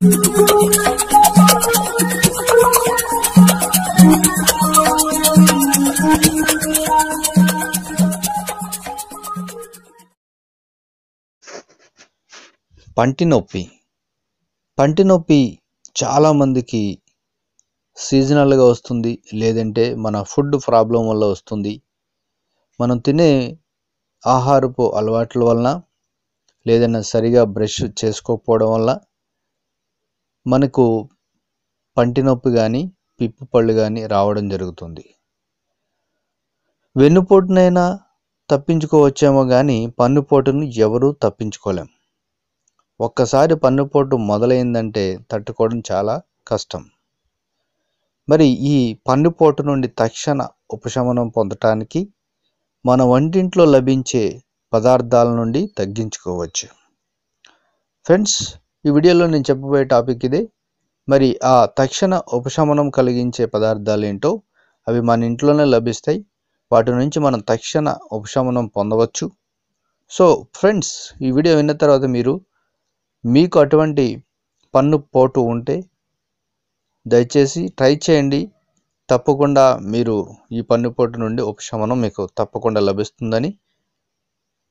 పంటి నొప్పి. పంటి నొప్పి చాలామందికి సీజనల్గా వస్తుంది. లేదంటే మన ఫుడ్ ప్రాబ్లం వల్ల వస్తుంది. మనం తినే ఆహారపు అలవాట్ల వలన లేదన్నా సరిగా బ్రష్ చేసుకోకపోవడం వల్ల మనకు పంటి నొప్పి కానీ పిప్పి పళ్ళు కానీ రావడం జరుగుతుంది. వెన్నుపోటునైనా తప్పించుకోవచ్చేమో కానీ పన్నుపోటును ఎవరూ తప్పించుకోలేం. ఒక్కసారి పన్నుపోటు మొదలైందంటే తట్టుకోవడం చాలా కష్టం. మరి ఈ పన్నుపోటు నుండి తక్షణ ఉపశమనం పొందటానికి మన వంటింట్లో లభించే పదార్థాల నుండి తగ్గించుకోవచ్చు. ఫ్రెండ్స్ ఈ వీడియోలో నేను చెప్పబోయే టాపిక్ ఇదే. మరి ఆ తక్షణ ఉపశమనం కలిగించే పదార్థాలు ఏంటో అవి మన ఇంట్లోనే లభిస్తాయి. వాటి నుంచి మనం తక్షణ ఉపశమనం పొందవచ్చు. సో ఫ్రెండ్స్ ఈ వీడియో విన్న తర్వాత మీరు మీకు అటువంటి పన్ను పోటు ఉంటే దయచేసి ట్రై చేయండి. తప్పకుండా మీరు ఈ పన్నుపోటు నుండి ఉపశమనం మీకు తప్పకుండా లభిస్తుందని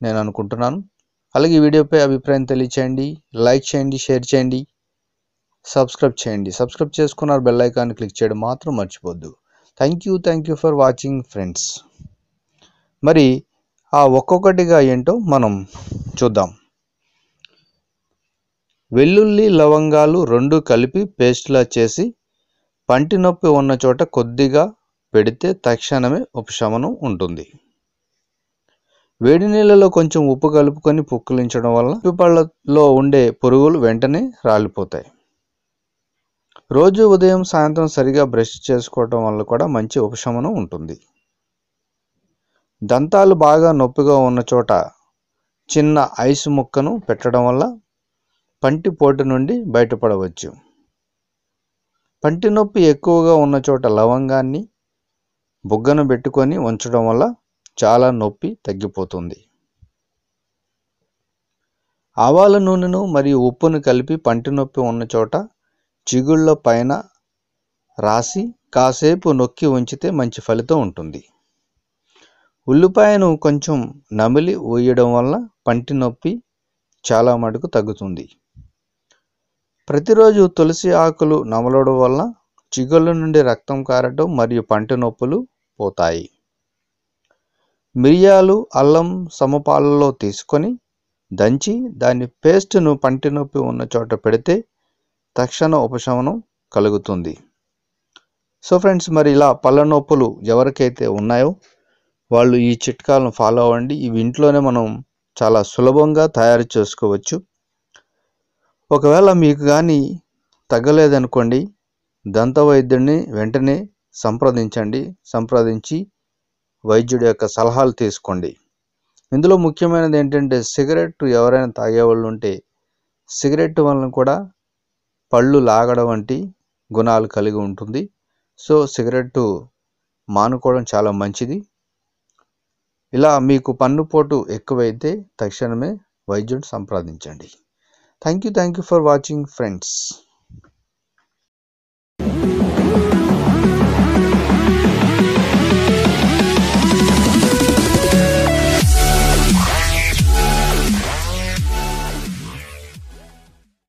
నేను అనుకుంటున్నాను. అలాగే ఈ వీడియోపై అభిప్రాయం తెలియచేయండి లైక్ చేయండి షేర్ చేయండి సబ్స్క్రైబ్ చేయండి. సబ్స్క్రైబ్ చేసుకున్నారు బెల్ ఐకాన్ క్లిక్ చేయడం మాత్రం మర్చిపోద్దు. Thank you thank you for watching friends మరి ఆ ఒక్కొక్కటిగా ఏంటో మనం చూద్దాం. వెల్లుల్లి లవంగాలు రెండు కలిపి పేస్ట్లా చేసి పంటి నొప్పి ఉన్న చోట కొద్దిగా పెడితే తక్షణమే ఉపశమనం ఉంటుంది. వేడి నీళ్ళలో కొంచెం ఉప్పు కలుపుకొని పుక్కిలించడం వల్ల పిప్పళ్ళలో ఉండే పురుగులు వెంటనే రాలిపోతాయి. రోజు ఉదయం సాయంత్రం సరిగా బ్రష్ చేసుకోవటం వల్ల కూడా మంచి ఉపశమనం ఉంటుంది. దంతాలు బాగా నొప్పిగా ఉన్న చోట చిన్న ఐస్ ముక్కను పెట్టడం వల్ల పంటి పోటు నుండి బయటపడవచ్చు. పంటి నొప్పి ఎక్కువగా ఉన్న చోట లవంగాన్ని బుగ్గను పెట్టుకొని ఉంచడం వల్ల చాలా నొప్పి తగ్గిపోతుంది. ఆవాల నూనెను మరియు ఉప్పును కలిపి పంటి నొప్పి ఉన్న చోట చిగుళ్ళ పైన రాసి కాసేపు నొక్కి ఉంచితే మంచి ఫలితం ఉంటుంది. ఉల్లిపాయను కొంచెం నమిలి ఊయడం వల్ల పంటి నొప్పి చాలా మటుకు తగ్గుతుంది. ప్రతిరోజు తులసి ఆకులు నమలడం వల్ల చిగుళ్ళ నుండి రక్తం కారటం మరియు పంటి నొప్పులు పోతాయి. మిరియాలు అల్లం సమపాలలో తీసుకొని దంచి దాని పేస్ట్ను పంటి నొప్పి ఉన్న చోట పెడితే తక్షణ ఉపశమనం కలుగుతుంది. సో ఫ్రెండ్స్ మరి ఇలా పళ్ళ నొప్పులు ఎవరికైతే ఉన్నాయో వాళ్ళు ఈ చిట్కాలను ఫాలో అవ్వండి. ఇవి ఇంట్లోనే మనం చాలా సులభంగా తయారు చేసుకోవచ్చు. ఒకవేళ మీకు కానీ తగ్గలేదనుకోండి దంత వైద్యుడిని వెంటనే సంప్రదించండి. సంప్రదించి వైద్యుడి యొక్క సలహాలు తీసుకోండి. ఇందులో ముఖ్యమైనది ఏంటంటే సిగరెట్ ఎవరైనా తాగేవాళ్ళు ఉంటే సిగరెట్ వలన కూడా పళ్ళు లాగడం వంటి గుణాలు కలిగి ఉంటుంది. సో సిగరెట్ మానుకోవడం చాలా మంచిది. ఇలా మీకు పన్నుపోటు ఎక్కువైతే తక్షణమే వైద్యుడిని సంప్రదించండి. Thank you thank you for watching friends